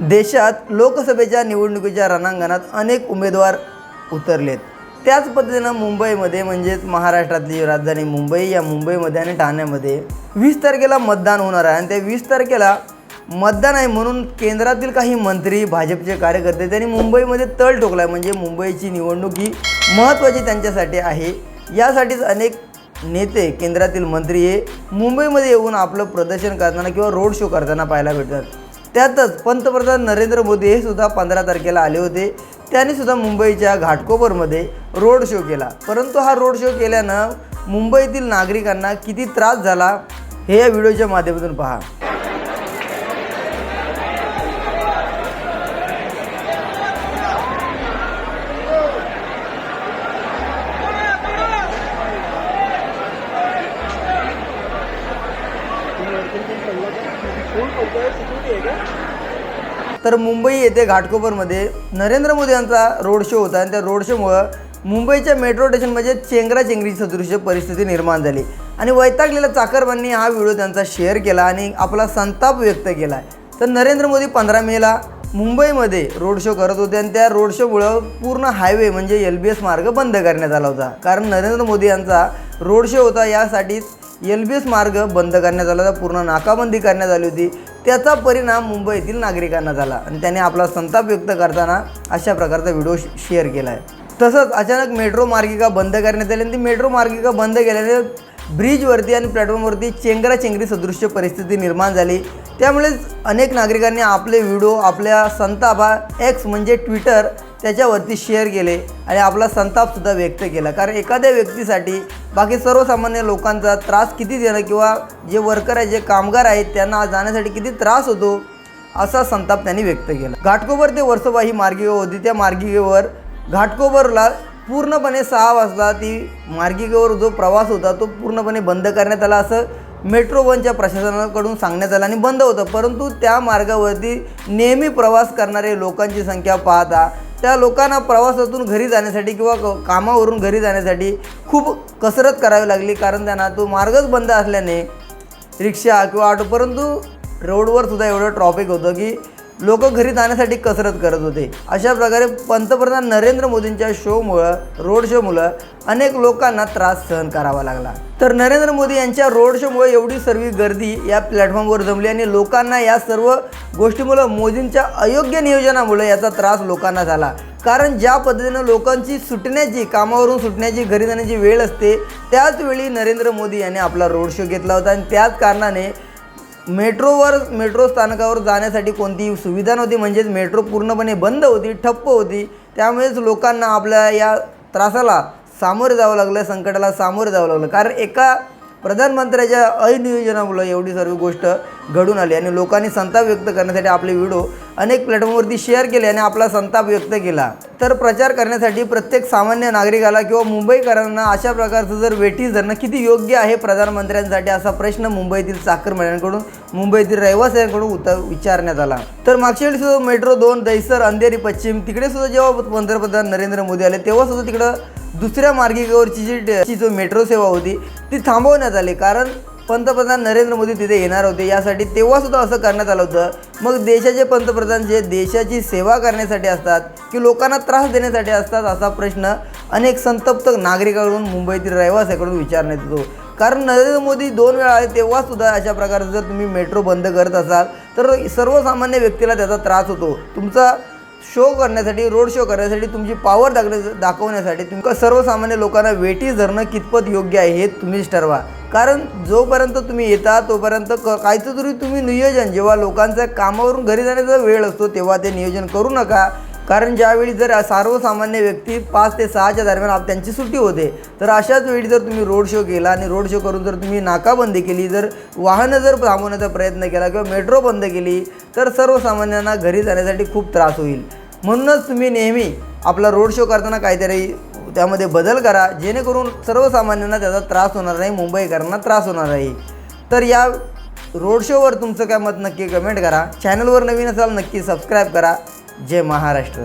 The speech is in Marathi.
देशात लोकसभेच्या निवडणुकीच्या रणांगणात अनेक उमेदवार उतरलेत. त्याच पद्धतीनं मुंबईमध्ये म्हणजेच महाराष्ट्रातली राजधानी मुंबई या मुंबईमध्ये आणि ठाण्यामध्ये वीस तारखेला मतदान होणार आहे. आणि त्या वीस तारखेला मतदान आहे म्हणून केंद्रातील काही मंत्री भाजपचे कार्यकर्ते त्यांनी मुंबईमध्ये तळ ठोकला आहे म्हणजे मुंबईची निवडणूक ही महत्त्वाची त्यांच्यासाठी आहे. यासाठीच अनेक नेते केंद्रातील मंत्री हे मुंबईमध्ये येऊन आपलं प्रदर्शन करताना किंवा रोड शो करताना पाहायला भेटतात. त्यातच पंतप्रधान नरेंद्र मोदी हे सुद्धा पंधरा तारखेला आले होते. त्यांनी सुद्धा मुंबईच्या घाटकोपरमध्ये रोड शो केला. परंतु हा रोड शो केल्यानं मुंबईतील नागरिकांना किती त्रास झाला हे या व्हिडिओच्या माध्यमातून पहा. तर मुंबई येथे घाटकोपरमध्ये नरेंद्र मोदी यांचा रोड शो होता आणि त्या रोड शोमुळं मुंबईच्या मेट्रो स्टेशनमध्ये म्हणजे चेंगराचेंगरी सदृश्य परिस्थिती निर्माण झाली. आणि वैतागलेल्या चाकरबांनी हा व्हिडिओ त्यांचा शेअर केला आणि आपला संताप व्यक्त केला. आहे तर नरेंद्र मोदी पंधरा मेला मुंबईमध्ये रोड शो करत होते आणि त्या रोड शोमुळं पूर्ण हायवे म्हणजे एल बी एस मार्ग बंद करण्यात आला होता. कारण नरेंद्र मोदी यांचा रोड शो होता यासाठीच एल बी एस मार्ग बंद करण्यात आला होता. पूर्ण नाकाबंदी करण्यात आली होती. त्याचा परिणाम मुंबईतील नागरिकांना झाला. आणि त्याने आपला संताप व्यक्त करताना अशा प्रकारचा व्हिडिओ शेअर केला आहे तसंच अचानक मेट्रो मार्गिका बंद करण्यात आली आणि ती मेट्रो मार्गिका बंद केल्याने ब्रिजवरती आणि प्लॅटफॉर्मवरती चेंगराचेंगरी सदृश्य परिस्थिती निर्माण झाली. त्यामुळेच अनेक नागरिकांनी आपले व्हिडिओ आपल्या संतापा एक्स म्हणजे ट्विटर त्याच्यावरती शेअर केले आणि आपला संतापसुद्धा व्यक्त केला. कारण एखाद्या व्यक्तीसाठी बाकी सर्वसामान्य लोकांचा त्रास किती देणं किंवा जे वर्कर आहे जे कामगार आहेत त्यांना जाण्यासाठी किती त्रास होतो असा संताप त्यांनी व्यक्त केला. घाटकोबर ते वर्सोबा ही मार्गिका होती. त्या मार्गिकेवर घाटकोबरला पूर्णपणे सहा वाजता ती मार्गिकेवर जो प्रवास होता तो पूर्णपणे बंद करण्यात आला. असं मेट्रो वनच्या प्रशासनाकडून सांगण्यात आलं आणि बंद होतं. परंतु त्या मार्गावरती नेहमी प्रवास करणारे लोकांची संख्या पाहता त्या लोकांना प्रवासातून घरी जाण्यासाठी किंवा क- कामावरून घरी जाण्यासाठी खूप कसरत करावी लागली. कारण त्यांना तो मार्गच बंद असल्याने रिक्षा किंवा ऑटो परंतु रोडवर सुद्धा एवढं ट्रॉफिक होतं की लोक घरी जाण्यासाठी कसरत करत होते. अशा प्रकारे पंतप्रधान नरेंद्र मोदींच्या शोमुळं रोड शोमुळं अनेक लोकांना त्रास सहन करावा लागला. तर नरेंद्र मोदी यांच्या रोड शोमुळे एवढी सर्व गर्दी या प्लॅटफॉर्मवर जमली आणि लोकांना या सर्व गोष्टीमुळं मोदींच्या अयोग्य नियोजनामुळे याचा त्रास लोकांना झाला. कारण ज्या पद्धतीनं लोकांची सुटण्याची कामावरून सुटण्याची घरी जाण्याची वेळ असते त्याच वेळी नरेंद्र मोदी यांनी आपला रोड शो घेतला होता आणि त्याच कारणाने मेट्रोवर मेट्रो स्थानकावर जाण्यासाठी कोणतीही सुविधा नव्हती म्हणजेच मेट्रो पूर्णपणे बंद होती ठप्प होती. त्यामुळेच लोकांना आपल्या या त्रासाला सामोरे जावं लागलं संकटाला सामोरे जावं लागलं. कारण एका प्रधानमंत्र्याच्या अनियोजनामुळं एवढी सर्व गोष्ट घडून आली आणि लोकांनी संताप व्यक्त करण्यासाठी आपले व्हिडिओ अनेक प्लॅटफॉर्मवरती शेअर केले आणि आपला संताप व्यक्त केला. तर प्रचार करण्यासाठी प्रत्येक सामान्य नागरिकाला किंवा मुंबईकरांना अशा प्रकारचं जर वेटीस धरणं किती योग्य आहे प्रधानमंत्र्यांसाठी असा प्रश्न मुंबईतील चाकरमान्यांकडून मुंबईतील रहिवाशांकडून उत विचारण्यात आला. तर मागच्या वेळी सुद्धा मेट्रो दोन दैसर अंधेरी पश्चिम तिकडे सुद्धा जेव्हा पंतप्रधान नरेंद्र मोदी आले तेव्हा सुद्धा तिकडं दुसऱ्या मार्गिकेवरची जी जो मेट्रो सेवा होती ती थांबवण्यात आली. कारण पंतप्रधान नरेंद्र मोदी तिथे येणार होते. यासाठी तेव्हासुद्धा असं करण्यात आलं होतं. मग देशाचे पंतप्रधान जे देशाची सेवा करण्यासाठी असतात की लोकांना त्रास देण्यासाठी असतात असा प्रश्न अनेक संतप्त नागरिकांकडून मुंबईतील रहिवाशाकडून विचारण्यात येतो. कारण नरेंद्र मोदी दोन वेळा आले तेव्हासुद्धा अशा प्रकारचं जर तुम्ही मेट्रो बंद करत असाल तर सर्वसामान्य व्यक्तीला त्याचा त्रास होतो. तुमचा शो करण्यासाठी रोड शो करण्यासाठी तुमची पॉवर दाखण्या दाखवण्यासाठी तुमका सर्वसामान्य लोकांना वेटी धरणं कितपत योग्य आहे हे तुम्हीच ठरवा. कारण जोपर्यंत तुम्ही येता तोपर्यंत क काहीचं तरी तुम्ही नियोजन जेव्हा लोकांचा कामावरून घरी जाण्याचा वेळ असतो तेव्हा ते नियोजन करू नका. कारण ज्यावेळी जर सर्वसामान्य व्यक्ती पाच ते सहाच्या दरम्यान आप त्यांची सुट्टी होते तर अशाच वेळी जर तुम्ही रोड शो केला आणि रोड शो करून जर तुम्ही नाकाबंदी केली जर वाहनं जर थांबवण्याचा प्रयत्न केला किंवा मेट्रो बंद केली तर सर्वसामान्यांना घरी जाण्यासाठी खूप त्रास होईल. म्हणूनच तुम्ही नेहमी आपला रोड शो करताना काहीतरी त्यामध्ये बदल करा जेणेकरून सर्वसामान्यांना त्याचा त्रास होणार नाही मुंबईकरांना त्रास होणार नाही. तर या रोड शोवर तुमचं काय मत नक्की कमेंट करा. चॅनलवर नवीन असाल नक्की सबस्क्राईब करा. जय महाराष्ट्र.